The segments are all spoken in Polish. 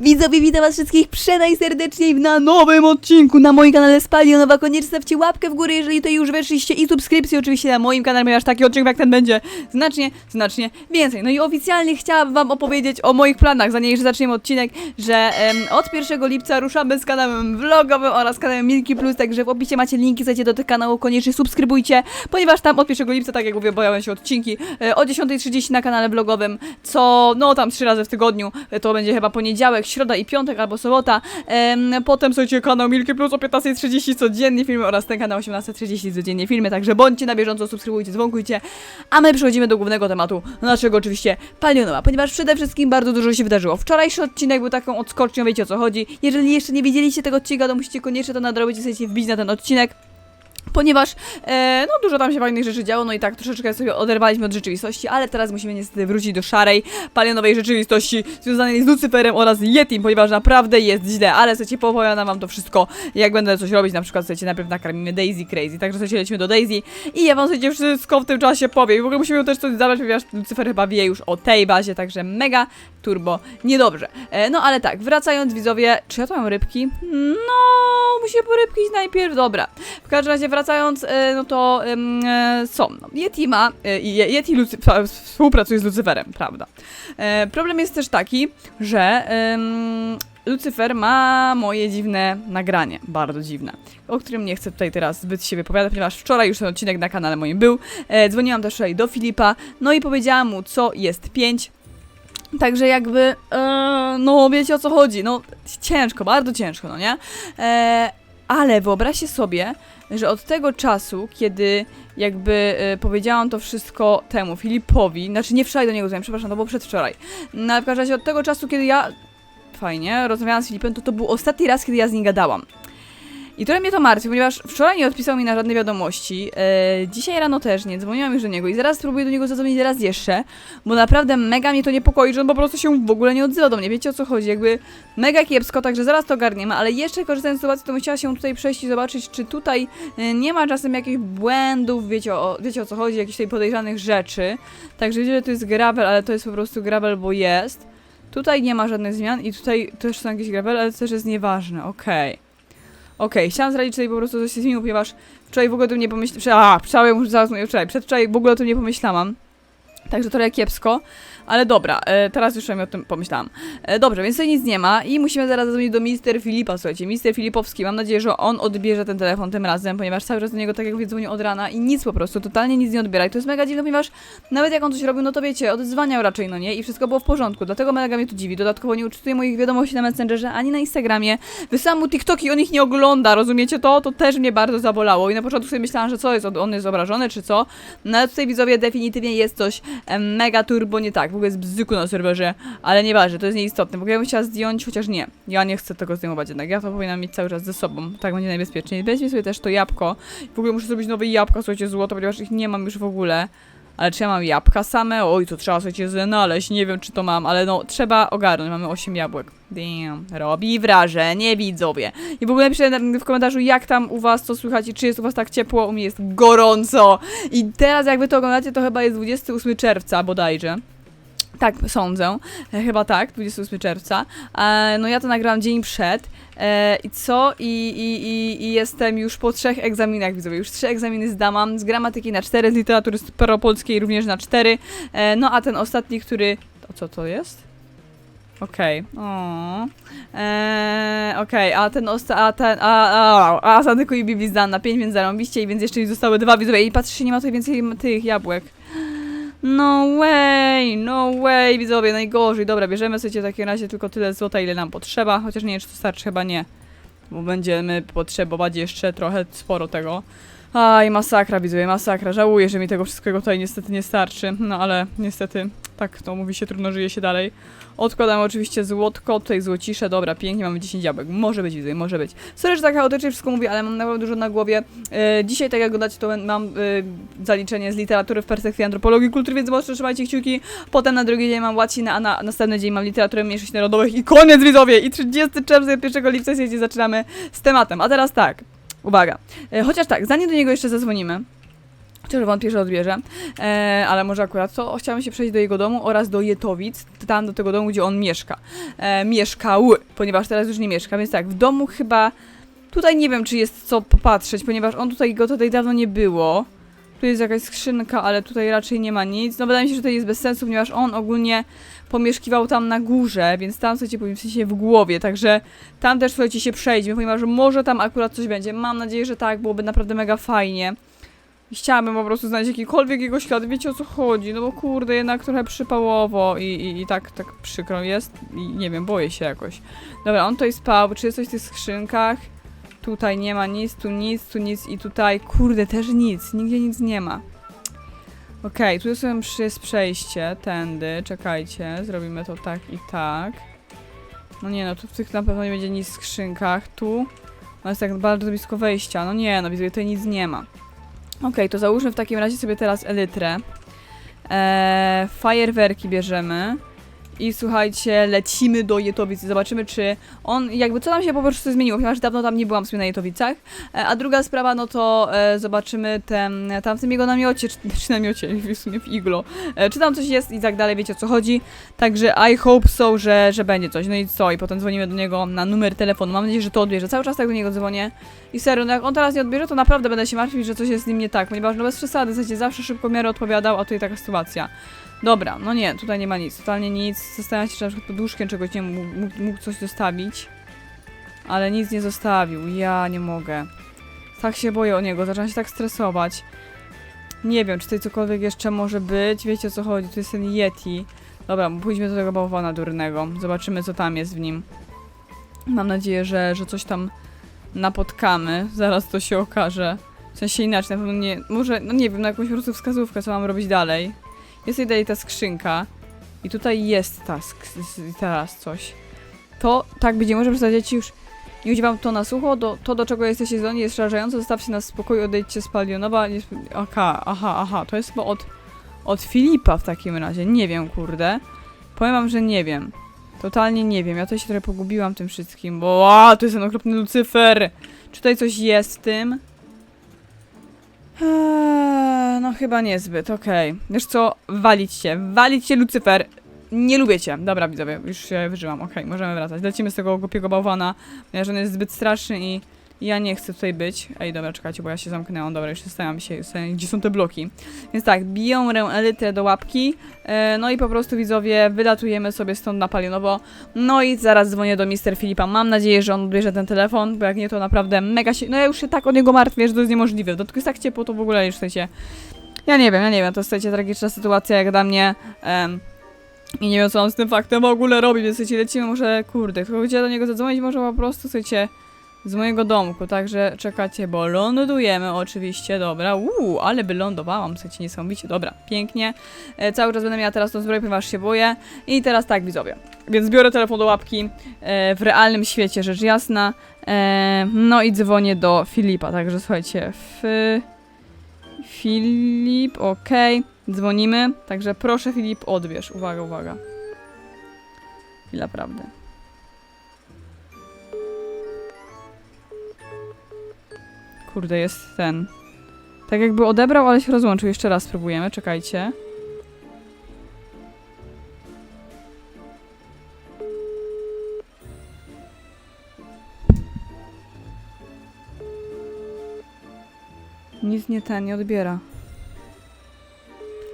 Widzowie, witam was wszystkich przenajserdeczniej na nowym odcinku na moim kanale Spalionowa. Koniecznie stawcie łapkę w górę, jeżeli tutaj już weszliście i subskrypcję oczywiście na moim kanale, ponieważ taki odcinek jak ten będzie znacznie, znacznie więcej. No i oficjalnie chciałabym wam opowiedzieć o moich planach, zanim jeszcze zaczniemy odcinek, że em, od 1 lipca ruszamy z kanałem vlogowym oraz kanałem Milki Plus, także w opisie macie linki, zajdzie do tych kanałów, koniecznie subskrybujcie, ponieważ tam od 1 lipca, tak jak mówię, pojawią się odcinki e, o 10.30 na kanale vlogowym, co no tam trzy razy w tygodniu, e, to będzie chyba poniedziałek, środa i piątek albo sobota. Em, potem słuchajcie kanał Milki Plus o 15.30 codziennie filmy oraz ten kanał o 18.30 codziennie filmy, także bądźcie na bieżąco, subskrybujcie, dzwonkujcie, a my przechodzimy do głównego tematu, naszego oczywiście Palionowa, ponieważ przede wszystkim bardzo dużo się wydarzyło. Wczorajszy odcinek był taką odskocznią, wiecie o co chodzi. Jeżeli jeszcze nie widzieliście tego odcinka, to musicie koniecznie to nadrobić i chcecie wbić na ten odcinek. Ponieważ e, no dużo tam się fajnych rzeczy działo, no i tak troszeczkę sobie oderwaliśmy od rzeczywistości, ale teraz musimy niestety wrócić do szarej, palionowej rzeczywistości związanej z Lucyferem oraz Yetim, ponieważ naprawdę jest źle, ale słuchajcie, poopowiadam wam to wszystko, jak będę coś robić, na przykład słuchajcie, najpierw nakarmimy Daisy Crazy, także słuchajcie, lecimy do Daisy i ja wam słuchajcie wszystko w tym czasie powiem. I w ogóle musimy ją też coś zabrać, ponieważ Lucyfer chyba wie już o tej bazie, także mega turbo niedobrze. E, no ale tak, wracając widzowie, czy ja tu mam rybki? No, muszę po rybki najpierw, dobra. W każdym razie wracając, e, no to e, są. No, Yeti ma, e, Yeti Lucy, współpracuje z Lucyferem, prawda. E, problem jest też taki, że em, Lucyfer ma moje dziwne nagranie, bardzo dziwne, o którym nie chcę tutaj teraz zbyt się wypowiadać, ponieważ wczoraj już ten odcinek na kanale moim był. E, dzwoniłam też wczoraj do Filipa, no i powiedziałam mu, co jest 5. Także jakby, e, no wiecie o co chodzi, no ciężko, bardzo ciężko, no nie? E, ale wyobraźcie sobie, że od tego czasu, kiedy jakby e, powiedziałam to wszystko temu Filipowi, znaczy nie wczoraj do niego dzwoniłem, przepraszam, to było przedwczoraj. No w każdym razie od tego czasu, kiedy ja, fajnie, rozmawiałam z Filipem, to to był ostatni raz, kiedy ja z nim gadałam. I trochę mnie to martwi, ponieważ wczoraj nie odpisał mi na żadne wiadomości, e, dzisiaj rano też nie, dzwoniłam już do niego i zaraz spróbuję do niego zadzwonić raz jeszcze, bo naprawdę mega mnie to niepokoi, że on po prostu się w ogóle nie odzywa do mnie, wiecie o co chodzi, jakby mega kiepsko, także zaraz to ogarniemy, ale jeszcze korzystając z sytuacji, to bym chciała się tutaj przejść i zobaczyć, czy tutaj e, nie ma czasem jakichś błędów, wiecie o, wiecie o co chodzi, jakichś tutaj podejrzanych rzeczy, także wiecie, że to jest gravel, ale to jest po prostu gravel, bo jest. Tutaj nie ma żadnych zmian i tutaj też są jakieś gravel, ale to też jest nieważne, okej. Okej, chciałam zradzić tutaj po prostu coś się zmieniło, ponieważ wczoraj w ogóle o tym nie pomyślałam. A, wczoraj już zaraz mówię wczoraj. Przedwczoraj w ogóle o tym nie pomyślałam. Także trochę kiepsko, ale dobra, e, teraz już o tym pomyślałam. E, dobrze, więc tutaj nic nie ma i musimy zaraz zadzwonić do Mister Filipa, słuchajcie, Mister Filipowski, mam nadzieję, że on odbierze ten telefon tym razem, ponieważ cały czas do niego, tak jak mówię, dzwonię od rana i nic po prostu, totalnie nic nie odbiera i to jest mega dziwne, ponieważ nawet jak on coś robił, no to wiecie, odzwaniał raczej, no nie, i wszystko było w porządku, dlatego mega mnie to dziwi, dodatkowo nie uczytuje moich wiadomości na Messengerze, ani na Instagramie, wysyłam mu TikToki, on ich nie ogląda, rozumiecie to? To też mnie bardzo zabolało. I na początku sobie myślałam, że co jest, on jest obrażony, czy co, no ale tutaj widzowie definitywnie jest coś mega turbo nie tak, ogóle jest bzyku na serwerze, ale nieważne, to jest nieistotne, w ogóle ja bym chciała zdjąć, chociaż nie, ja nie chcę tego zdejmować jednak, ja to powinnam mieć cały czas ze sobą, tak będzie najbezpieczniej. Weźmy sobie też to jabłko, w ogóle muszę zrobić nowe jabłka, słuchajcie, złoto, ponieważ ich nie mam już w ogóle. Ale czy ja mam jabłka same? Oj, to trzeba słuchajcie znaleźć, nie wiem czy to mam, ale no trzeba ogarnąć, mamy 8 jabłek. Damn, robi wrażenie widzowie. I w ogóle napiszcie w komentarzu jak tam u was, co słychać i czy jest u was tak ciepło, u mnie jest gorąco. I teraz jak wy to oglądacie, to chyba jest 28 czerwca bodajże. Tak, sądzę. E, chyba tak, 28 czerwca. E, no ja to nagrałam dzień przed. E, I co? I, i, i, I jestem już po trzech egzaminach, widzowie. Już trzy egzaminy zdałam. Z gramatyki na cztery, z literatury staropolskiej również na cztery. No a ten ostatni, który... To co to jest? Okej. O. Eee, Okej, a ten osta... A ten... A, a, a z Antyku i Biblii zdałam na 5, więc zarąbiście. I więc jeszcze mi zostały dwa widzowie. I patrzcie, nie ma tutaj więcej tych jabłek. No way, no way, widzowie, najgorzej. Dobra, bierzemy sobie w takim razie tylko tyle złota, ile nam potrzeba, chociaż nie wiem, czy to starczy, chyba nie. Bo będziemy potrzebować jeszcze trochę sporo tego. Aj, masakra, widzowie, masakra. Żałuję, że mi tego wszystkiego tutaj niestety nie starczy, no ale niestety, tak to mówi się, trudno żyje się dalej. Odkładamy oczywiście złotko, tutaj złocisze, dobra, pięknie, mamy 10 jabłek. Może być, widzowie, może być. Sorry, że tak chaotycznie wszystko mówię, ale mam naprawdę dużo na głowie. E, dzisiaj, tak jak oglądacie, to mam e, zaliczenie z literatury w perspektywie antropologii kultury, więc mocno trzymajcie kciuki. Potem na drugi dzień mam łacinę, a na następny dzień mam literaturę mniejszości narodowych i koniec, widzowie! I 30 czerwca, 1 lipca się zaczynamy z tematem. A teraz tak, uwaga. E, chociaż tak, zanim do niego jeszcze zadzwonimy, Chociaż wątpię, że odbierze, e, ale może akurat co? Chciałam się przejść do jego domu oraz do Jetowic, tam do tego domu, gdzie on mieszka. E, mieszkał, ponieważ teraz już nie mieszka, więc tak, w domu chyba, tutaj nie wiem, czy jest co popatrzeć, ponieważ on tutaj, go tutaj dawno nie było. Tu jest jakaś skrzynka, ale tutaj raczej nie ma nic. No wydaje mi się, że to jest bez sensu, ponieważ on ogólnie pomieszkiwał tam na górze, więc tam słuchajcie, powinien w sensie w głowie, także tam też słuchajcie się przejdźmy, ponieważ może tam akurat coś będzie. Mam nadzieję, że tak, byłoby naprawdę mega fajnie. I Chciałabym po prostu znaleźć jakikolwiek jego ślad, wiecie o co chodzi, no bo kurde, jednak trochę przypałowo i, i, i tak, tak przykro jest i nie wiem, boję się jakoś. Dobra, on tutaj spał, czy jest coś w tych skrzynkach? Tutaj nie ma nic, tu nic, tu nic i tutaj, kurde, też nic, nigdzie nic nie ma. Okej, tu jest, jest przejście, tędy, czekajcie, zrobimy to tak i tak. No nie no, tu w tych na pewno nie będzie nic w skrzynkach, tu. No jest tak bardzo blisko wejścia, no nie no, widzę, tutaj nic nie ma. Okej, to załóżmy w takim razie sobie teraz elytrę. Eee, fajerwerki bierzemy. I słuchajcie, lecimy do Jetowic i zobaczymy, czy on, jakby co tam się po prostu zmieniło, ponieważ dawno tam nie byłam w sumie na Jetowicach. E, a druga sprawa, no to e, zobaczymy ten, tam w tym jego namiocie, czy, czy namiocie, w sumie w iglo, e, czy tam coś jest i tak dalej, wiecie o co chodzi. Także I hope so, że, że będzie coś. No i co? I potem dzwonimy do niego na numer telefonu. Mam nadzieję, że to odbierze. Cały czas tak do niego dzwonię. I serio, no jak on teraz nie odbierze, to naprawdę będę się martwić, że coś jest z nim nie tak, ponieważ no bez przesady, w sensie zawsze szybko miarę odpowiadał, a tutaj taka sytuacja. Dobra, no nie, tutaj nie ma nic, totalnie nic. Zastanawiam się, czy na przykład pod łóżkiem czegoś nie mógł, mógł, coś zostawić. Ale nic nie zostawił, ja nie mogę. Tak się boję o niego, zaczynam się tak stresować. Nie wiem, czy tutaj cokolwiek jeszcze może być, wiecie o co chodzi, tu jest ten Yeti. Dobra, pójdźmy do tego bałwana durnego, zobaczymy co tam jest w nim. Mam nadzieję, że, że coś tam napotkamy, zaraz to się okaże. W sensie inaczej, na pewno nie, może, no nie wiem, na jakąś po prostu wskazówkę, co mam robić dalej. Jest dalej ta skrzynka i tutaj jest ta teraz coś. To tak będzie, może przedstawiać już nie wam to na sucho, do, to do czego jesteście zdolni jest przerażające, zostawcie nas w spokoju, odejdźcie z Palionowa. Nie, aha, aha, aha, to jest chyba od, od Filipa w takim razie, nie wiem, kurde. Powiem wam, że nie wiem. Totalnie nie wiem, ja tutaj się trochę pogubiłam tym wszystkim, bo to jest ten okropny Lucyfer. Czy tutaj coś jest w tym? Eee, no chyba niezbyt, okej. Wiesz co, walić się, walić się Lucyfer. Nie lubię cię. Dobra, widzowie, już się wyżyłam. Okej, możemy wracać. Lecimy z tego głupiego bałwana, ponieważ on jest zbyt straszny i ja nie chcę tutaj być. Ej, dobra, czekajcie, bo ja się zamknęłam. Dobra, już zastanawiam się, zastanawiam, gdzie są te bloki. Więc tak, biją rę elytrę do łapki, e, no i po prostu, widzowie, wylatujemy sobie stąd na palionowo. No i zaraz dzwonię do Mister Filipa. Mam nadzieję, że on odbierze ten telefon, bo jak nie, to naprawdę mega się... No ja już się tak o niego martwię, że to jest niemożliwe. Do tego jest tak ciepło, to w ogóle już chcecie... Ja nie wiem, ja nie wiem, to jest tragiczna sytuacja jak dla mnie. em, I nie wiem, co mam z tym faktem w ogóle robić, więc słuchajcie, lecimy może, kurde, tylko gdzie do niego zadzwonić, może po prostu, słuchajcie, z mojego domku, także czekacie, bo lądujemy oczywiście, dobra, uuu, ale by lądowałam, słuchajcie, niesamowicie, dobra, pięknie, e, cały czas będę miała teraz tą zbroję, ponieważ się boję. I teraz tak, widzowie, więc biorę telefon do łapki, e, w realnym świecie, rzecz jasna, e, no i dzwonię do Filipa, także słuchajcie, w... Filip, okej, dzwonimy, także proszę Filip, odbierz, uwaga, uwaga. Chwila prawdy. Kurde, jest ten. Tak jakby odebrał, ale się rozłączył. Jeszcze raz spróbujemy, czekajcie. Nic nie ten, nie odbiera.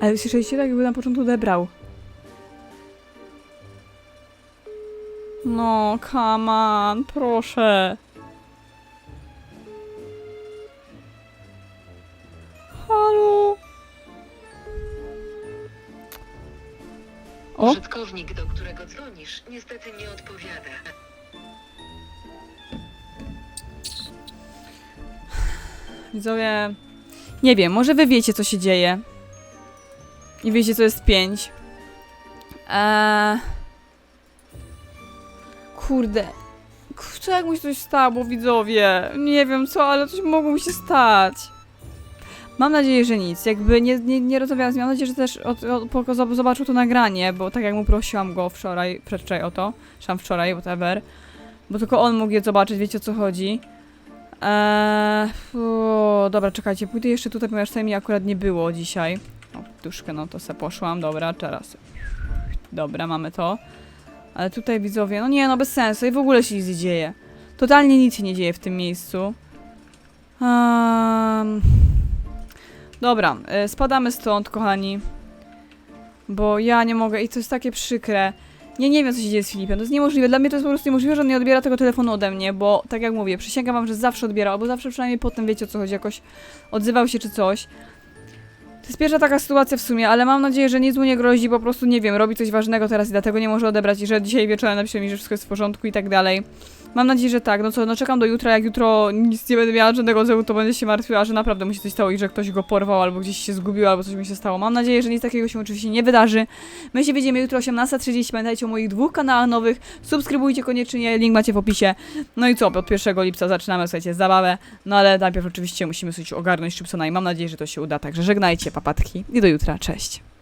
Ale słyszeliście tak, jakby na początku odebrał. No, come on, proszę. Użytkownik, do którego dzwonisz, niestety nie odpowiada. widzowie, nie wiem, może wy wiecie, co się dzieje. I wiecie, co jest 5. Eee... Kurde. Co jak mu się coś stało, widzowie? Nie wiem co, ale coś mogło mu się stać. Mam nadzieję, że nic. Jakby nie, nie, nie rozmawiałam z nim. Mam nadzieję, że też od, od, zobaczył to nagranie, bo tak jak mu prosiłam go wczoraj, przedwczoraj o to, czy tam wczoraj, whatever, bo tylko on mógł je zobaczyć, wiecie o co chodzi. Eee, dobra, czekajcie, pójdę jeszcze tutaj, ponieważ tutaj mi akurat nie było dzisiaj. O, duszkę, no to se poszłam, dobra, teraz. Dobra, mamy to. Ale tutaj widzowie, no nie, no bez sensu i w ogóle się nic nie dzieje. Totalnie nic się nie dzieje w tym miejscu. Um, dobra, e, spadamy stąd, kochani. Bo ja nie mogę i to jest takie przykre. Nie, nie wiem, co się dzieje z Filipem. To jest niemożliwe. Dla mnie to jest po prostu niemożliwe, że on nie odbiera tego telefonu ode mnie, bo tak jak mówię, przysięgam wam, że zawsze odbierał, albo zawsze przynajmniej potem wiecie o co chodzi, jakoś odzywał się czy coś. To jest pierwsza taka sytuacja w sumie, ale mam nadzieję, że nic mu nie grozi, po prostu nie wiem, robi coś ważnego teraz i dlatego nie może odebrać i że dzisiaj wieczorem napisze mi, że wszystko jest w porządku i tak dalej. Mam nadzieję, że tak. No co, no czekam do jutra, jak jutro nic nie będę miała żadnego odzewu, to będę się martwiła, że naprawdę mu się coś stało i że ktoś go porwał, albo gdzieś się zgubił, albo coś mi się stało. Mam nadzieję, że nic takiego się oczywiście nie wydarzy. My się widzimy jutro o 18.30. Pamiętajcie o moich dwóch kanałach nowych. Subskrybujcie koniecznie, link macie w opisie. No i co, od 1 lipca zaczynamy, słuchajcie, zabawę. No ale najpierw oczywiście musimy coś ogarnąć Szybsona i mam nadzieję, że to się uda. Także żegnajcie, papatki i do jutra. Cześć.